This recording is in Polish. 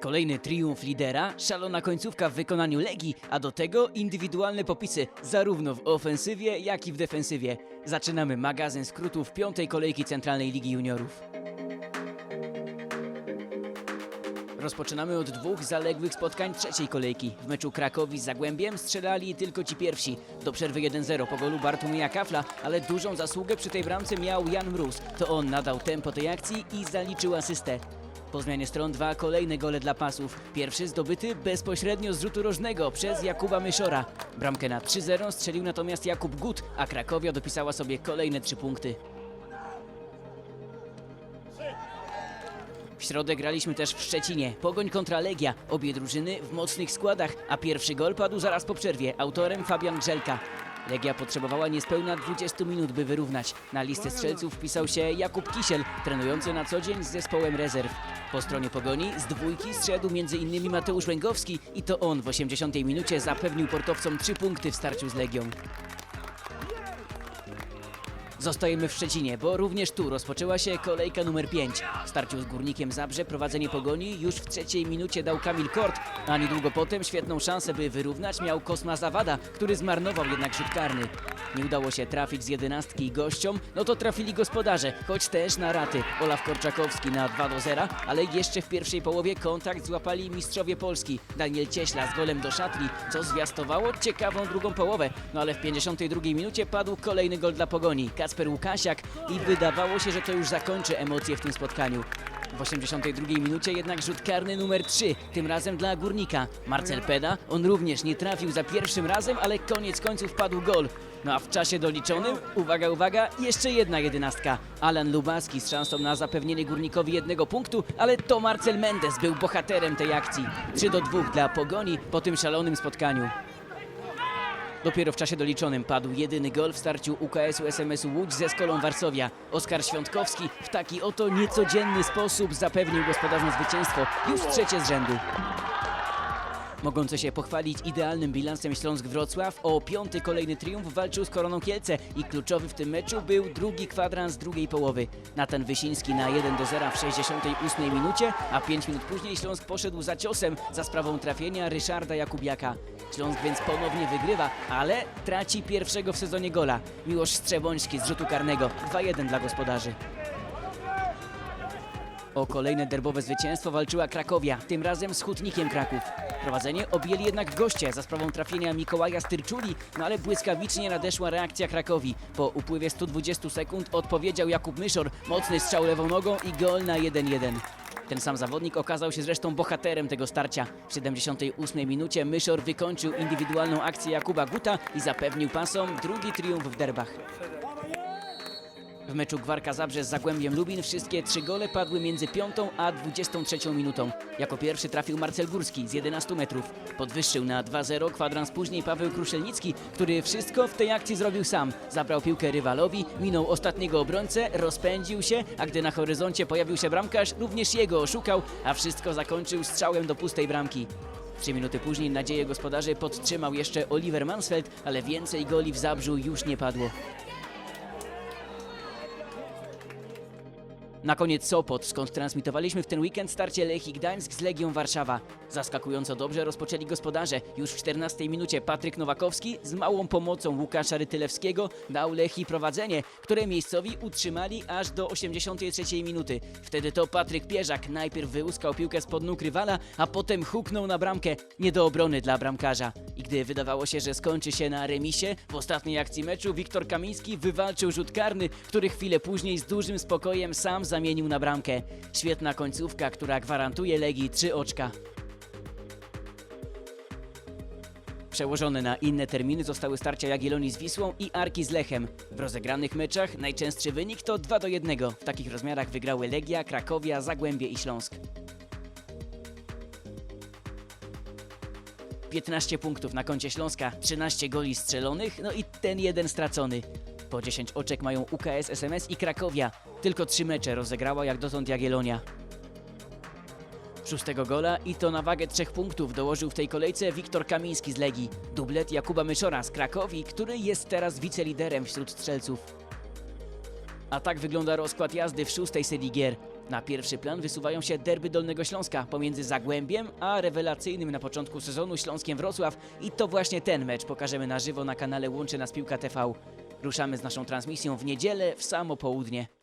Kolejny triumf lidera, szalona końcówka w wykonaniu Legii, a do tego indywidualne popisy zarówno w ofensywie, jak i w defensywie. Zaczynamy magazyn skrótów piątej kolejki Centralnej Ligi Juniorów. Rozpoczynamy od dwóch zaległych spotkań trzeciej kolejki. W meczu Krakowi z Zagłębiem strzelali tylko ci pierwsi. Do przerwy 1-0 po golu Bartłomieja Kafla, ale dużą zasługę przy tej bramce miał Jan Mróz. To on nadał tempo tej akcji i zaliczył asystę. Po zmianie stron dwa kolejne gole dla pasów. Pierwszy zdobyty bezpośrednio z rzutu rożnego przez Jakuba Myszora. Bramkę na 3-0 strzelił natomiast Jakub Gut, a Krakowia dopisała sobie kolejne trzy punkty. W środę graliśmy też w Szczecinie. Pogoń kontra Legia. Obie drużyny w mocnych składach, a pierwszy gol padł zaraz po przerwie. Autorem Fabian Grzelka. Legia potrzebowała niespełna 20 minut, by wyrównać. Na listę strzelców wpisał się Jakub Kisiel, trenujący na co dzień z zespołem rezerw. Po stronie Pogoni z dwójki zszedł m.in. Mateusz Łęgowski i to on w 80 minucie zapewnił portowcom 3 punkty w starciu z Legią. Zostajemy w Szczecinie, bo również tu rozpoczęła się kolejka numer 5. W starciu z Górnikiem Zabrze prowadzenie pogoni już w trzeciej minucie dał Kamil Kort, a niedługo potem świetną szansę, by wyrównać miał Kosma Zawada, który zmarnował jednak rzut karny. Nie udało się trafić z jedenastki gościom, no to trafili gospodarze, choć też na raty. Olaf Korczakowski na 2 do 0, ale jeszcze w pierwszej połowie kontakt złapali mistrzowie Polski. Daniel Cieśla z golem do szatni, co zwiastowało ciekawą drugą połowę. No ale w 52 minucie padł kolejny gol dla Pogoni, Kasper Łukasiak i wydawało się, że to już zakończy emocje w tym spotkaniu. W 82 minucie jednak rzut karny numer 3, tym razem dla Górnika. Marcel Peda, on również nie trafił za pierwszym razem, ale koniec końców padł gol. No a w czasie doliczonym, uwaga, uwaga, jeszcze jedna jedenastka. Alan Lubaski z szansą na zapewnienie Górnikowi jednego punktu, ale to Marcel Mendes był bohaterem tej akcji. 3 do 2 dla Pogoni po tym szalonym spotkaniu. Dopiero w czasie doliczonym padł jedyny gol w starciu UKS-u SMS-u Łódź ze Skolą Warszawia. Oskar Świątkowski w taki oto niecodzienny sposób zapewnił gospodarzom zwycięstwo już trzecie z rzędu. Mogący się pochwalić idealnym bilansem Śląsk Wrocław, o piąty kolejny triumf walczył z Koroną Kielce i kluczowy w tym meczu był drugi kwadrans drugiej połowy. Natan Wysiński na 1 do 0 w 68 minucie, a 5 minut później Śląsk poszedł za ciosem za sprawą trafienia Ryszarda Jakubiaka. Śląsk więc ponownie wygrywa, ale traci pierwszego w sezonie gola. Miłosz Strzeboński z rzutu karnego 2-1 dla gospodarzy. O kolejne derbowe zwycięstwo walczyła Krakowia, tym razem z Hutnikiem Kraków. Prowadzenie objęli jednak goście za sprawą trafienia Mikołaja Styrczuli, no ale błyskawicznie nadeszła reakcja Krakowi. Po upływie 120 sekund odpowiedział Jakub Myszor, mocny strzał lewą nogą i gol na 1-1. Ten sam zawodnik okazał się zresztą bohaterem tego starcia. W 78 minucie Myszor wykończył indywidualną akcję Jakuba Guta i zapewnił pasom drugi triumf w derbach. W meczu Gwarka Zabrze z Zagłębiem Lubin wszystkie trzy gole padły między 5 a 23 minutą. Jako pierwszy trafił Marcel Górski z 11 metrów. Podwyższył na 2-0 kwadrans później Paweł Kruszelnicki, który wszystko w tej akcji zrobił sam. Zabrał piłkę rywalowi, minął ostatniego obrońcę, rozpędził się, a gdy na horyzoncie pojawił się bramkarz, również jego oszukał, a wszystko zakończył strzałem do pustej bramki. Trzy minuty później nadzieję gospodarzy podtrzymał jeszcze Oliver Mansfeld, ale więcej goli w Zabrzu już nie padło. Na koniec Sopot, skąd transmitowaliśmy w ten weekend starcie Lechii Gdańsk z Legią Warszawa. Zaskakująco dobrze rozpoczęli gospodarze. Już w 14 minucie Patryk Nowakowski z małą pomocą Łukasza Rytylewskiego dał Lechii prowadzenie, które miejscowi utrzymali aż do 83 minuty. Wtedy to Patryk Pierzak najpierw wyłuskał piłkę spod nóg rywala, a potem huknął na bramkę. Nie do obrony dla bramkarza. I gdy wydawało się, że skończy się na remisie, w ostatniej akcji meczu Wiktor Kamiński wywalczył rzut karny, który chwilę później z dużym spokojem sam zamienił na bramkę. Świetna końcówka, która gwarantuje Legii trzy oczka. Przełożone na inne terminy zostały starcia Jagiellonii z Wisłą i Arki z Lechem. W rozegranych meczach najczęstszy wynik to 2 do 1. W takich rozmiarach wygrały Legia, Krakowia, Zagłębie i Śląsk. 15 punktów na koncie Śląska, 13 goli strzelonych, no i ten jeden stracony. Po 10 oczek mają UKS, SMS i Krakowia. Tylko 3 mecze rozegrała jak dotąd Jagiellonia. Szóstego gola i to na wagę trzech punktów dołożył w tej kolejce Wiktor Kamiński z Legii. Dublet Jakuba Myszora z Krakowi, który jest teraz wiceliderem wśród strzelców. A tak wygląda rozkład jazdy w szóstej serii gier. Na pierwszy plan wysuwają się derby Dolnego Śląska pomiędzy Zagłębiem a rewelacyjnym na początku sezonu Śląskiem Wrocław i to właśnie ten mecz pokażemy na żywo na kanale Łączy Nas Piłka TV. Ruszamy z naszą transmisją w niedzielę w samo południe.